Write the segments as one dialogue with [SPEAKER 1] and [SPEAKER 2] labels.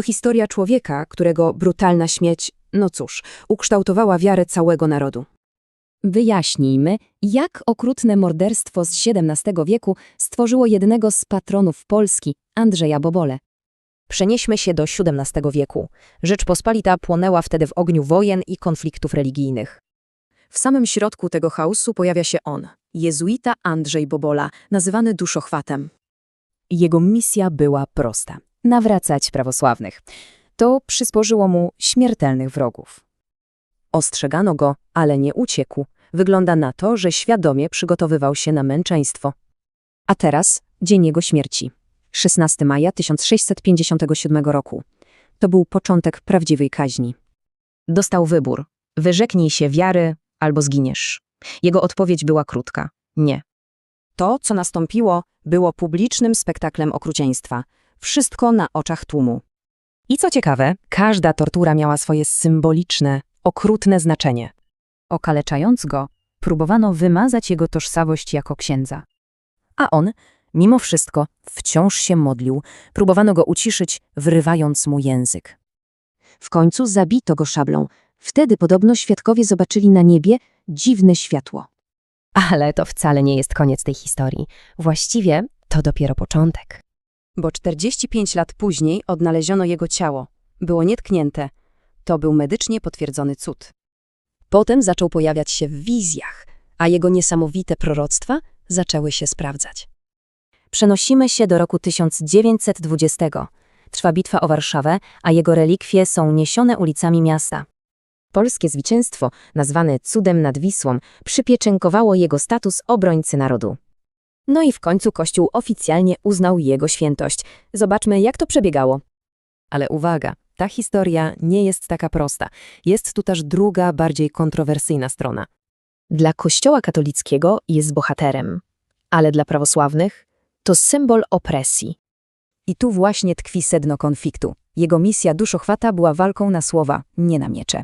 [SPEAKER 1] To historia człowieka, którego brutalna śmierć, no cóż, ukształtowała wiarę całego narodu.
[SPEAKER 2] Wyjaśnijmy, jak okrutne morderstwo z XVII wieku stworzyło jednego z patronów Polski, Andrzeja Bobole.
[SPEAKER 3] Przenieśmy się do XVII wieku. Rzeczpospolita płonęła wtedy w ogniu wojen i konfliktów religijnych.
[SPEAKER 1] W samym środku tego chaosu pojawia się on, jezuita Andrzej Bobola, nazywany duszochwatem.
[SPEAKER 2] Jego misja była prosta – nawracać prawosławnych. To przysporzyło mu śmiertelnych wrogów.
[SPEAKER 3] Ostrzegano go, ale nie uciekł. Wygląda na to, że świadomie przygotowywał się na męczeństwo. A teraz dzień jego śmierci. 16 maja 1657 roku. To był początek prawdziwej kaźni. Dostał wybór. Wyrzeknij się wiary albo zginiesz. Jego odpowiedź była krótka. Nie. To, co nastąpiło, było publicznym spektaklem okrucieństwa. Wszystko na oczach tłumu. I co ciekawe, każda tortura miała swoje symboliczne, okrutne znaczenie. Okaleczając go, próbowano wymazać jego tożsamość jako księdza. A on, mimo wszystko, wciąż się modlił, próbowano go uciszyć, wyrywając mu język. W końcu zabito go szablą. Wtedy podobno świadkowie zobaczyli na niebie dziwne światło. Ale to wcale nie jest koniec tej historii. Właściwie to dopiero początek.
[SPEAKER 1] Bo 45 lat później odnaleziono jego ciało. Było nietknięte. To był medycznie potwierdzony cud. Potem zaczął pojawiać się w wizjach, a jego niesamowite proroctwa zaczęły się sprawdzać.
[SPEAKER 3] Przenosimy się do roku 1920. Trwa bitwa o Warszawę, a jego relikwie są niesione ulicami miasta. Polskie zwycięstwo, nazwane cudem nad Wisłą, przypieczękowało jego status obrońcy narodu. No i w końcu Kościół oficjalnie uznał jego świętość. Zobaczmy, jak to przebiegało.
[SPEAKER 2] Ale uwaga, ta historia nie jest taka prosta. Jest tu też druga, bardziej kontrowersyjna strona.
[SPEAKER 3] Dla Kościoła katolickiego jest bohaterem, ale dla prawosławnych to symbol opresji.
[SPEAKER 1] I tu właśnie tkwi sedno konfliktu. Jego misja duszochwata była walką na słowa, nie na miecze.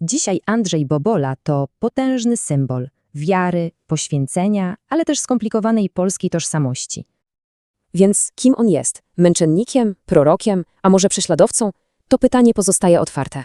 [SPEAKER 3] Dzisiaj Andrzej Bobola to potężny symbol wiary, poświęcenia, ale też skomplikowanej polskiej tożsamości. Więc kim on jest? Męczennikiem, prorokiem, a może prześladowcą? To pytanie pozostaje otwarte.